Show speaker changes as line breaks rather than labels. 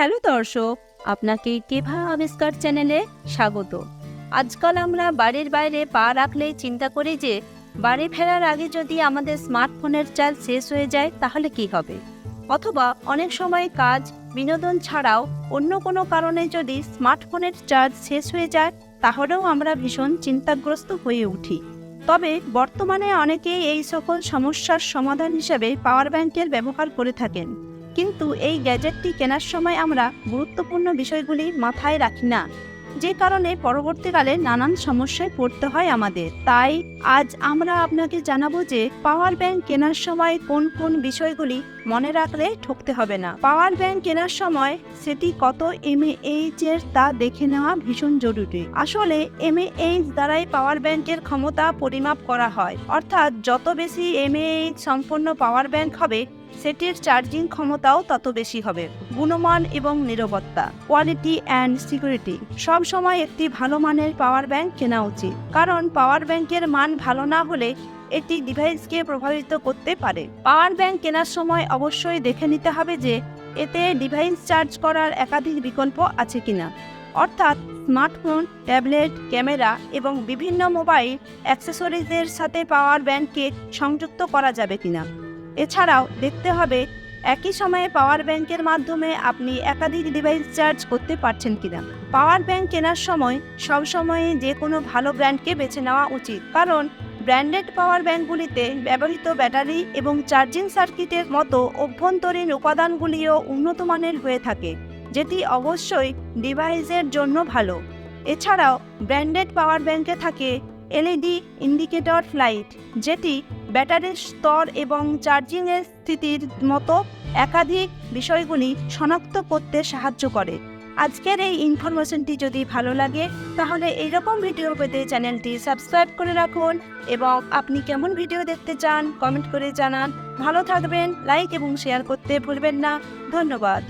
Hello দর্শক, আপনাকে কেভা আবিষ্কার চ্যানেলে স্বাগত। আজকাল আমরা বাড়ির বাইরে পা রাখলেই চিন্তা করি যে, বাড়ি ফেরার আগে যদি আমাদের স্মার্টফোনের চার্জ শেষ হয়ে যায়, তাহলে কি হবে? অথবা অনেক সময় কাজ, বিনোদন ছাড়াও অন্য কোনো কারণে যদি স্মার্টফোনের চার্জ শেষ হয়ে যায়, তাহলেও আমরা ভীষণ চিন্তাগ্রস্ত হয়ে উঠি। তবে বর্তমানে অনেকেই এই সকল সমস্যার সমাধান হিসেবে পাওয়ার ব্যাংকের ব্যবহার করে থাকেন। কিন্তু এই গ্যাজেটটি কেনার সময় আমরা গুরুত্বপূর্ণ বিষয়গুলি মাথায় রাখি না। যে কারণে পরবর্তীকালে নানান সমস্যায় পড়তে হয় আমাদের। তাই আজ আমরা আপনাকে জানাব যে পাওয়ার ব্যাংক কেনার সময় কোন কোন বিষয়গুলি মনে রাখলে ঠকতে হবে না। পাওয়ার ব্যাংক কেনার সময় সেটি কত এমএএইচ এর তা দেখে নেওয়া ভীষণ জরুরি। আসলে এমএএইচ দ্বারাই পাওয়ার ব্যাংকের ক্ষমতা পরিমাপ করা হয়। অর্থাৎ যত বেশি এমএএইচ সম্পন্ন পাওয়ার ব্যাংক হবে সেটির চার্জিং ক্ষমতাও তত বেশি হবে। গুণমান এবং নিরাপত্তা কোয়ালিটি অ্যান্ড সিকিউরিটি সবসময় একটি ভালো মানের পাওয়ার ব্যাংক কেনা উচিত। কারণ পাওয়ার ব্যাংকের মান ভালো না হলে এটি ডিভাইসকে প্রভাবিত করতে পারে। পাওয়ার ব্যাংক কেনার সময় অবশ্যই দেখে নিতে হবে যে এতে ডিভাইস চার্জ করার একাধিক বিকল্প আছে কিনা। অর্থাৎ স্মার্টফোন ট্যাবলেট ক্যামেরা এবং বিভিন্ন মোবাইল অ্যাক্সেসরিজের সাথে পাওয়ার ব্যাংককে সংযুক্ত করা যাবে কিনা। এছাড়াও দেখতে হবে একই সময়ে পাওয়ার ব্যাংকের মাধ্যমে আপনি একাধিক ডিভাইস চার্জ করতে পারছেন কিনা। পাওয়ার ব্যাংক কেনার সময় সব সময়ে যে কোনো ভালো ব্র্যান্ডকে বেছে নেওয়া উচিত। কারণ ব্র্যান্ডেড পাওয়ার ব্যাংকগুলিতে ব্যবহৃত ব্যাটারি এবং চার্জিং সার্কিটের মতো অভ্যন্তরীণ উপাদানগুলিও উন্নত মানের হয়ে থাকে, যেটি অবশ্যই ডিভাইসের জন্য ভালো। এছাড়াও ব্র্যান্ডেড পাওয়ার ব্যাংকে থাকে এলইডি ইন্ডিকেটর লাইট যেটি ব্যাটারির স্তর এবং চার্জিংয়ের স্থিতির মতো একাধিক বিষয়গুলি শনাক্ত করতে সাহায্য করে। আজকের এই ইনফরমেশনটি যদি ভালো লাগে, তাহলে এইরকম ভিডিও পেতে চ্যানেলটি সাবস্ক্রাইব করে রাখুন এবং আপনি কেমন ভিডিও দেখতে চান কমেন্ট করে জানান। ভালো থাকবেন লাইক এবং শেয়ার করতে ভুলবেন না। ধন্যবাদ।